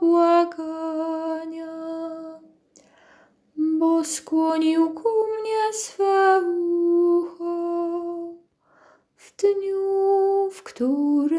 błagania, bo skłonił ku mnie swe ucho w dniu, w którym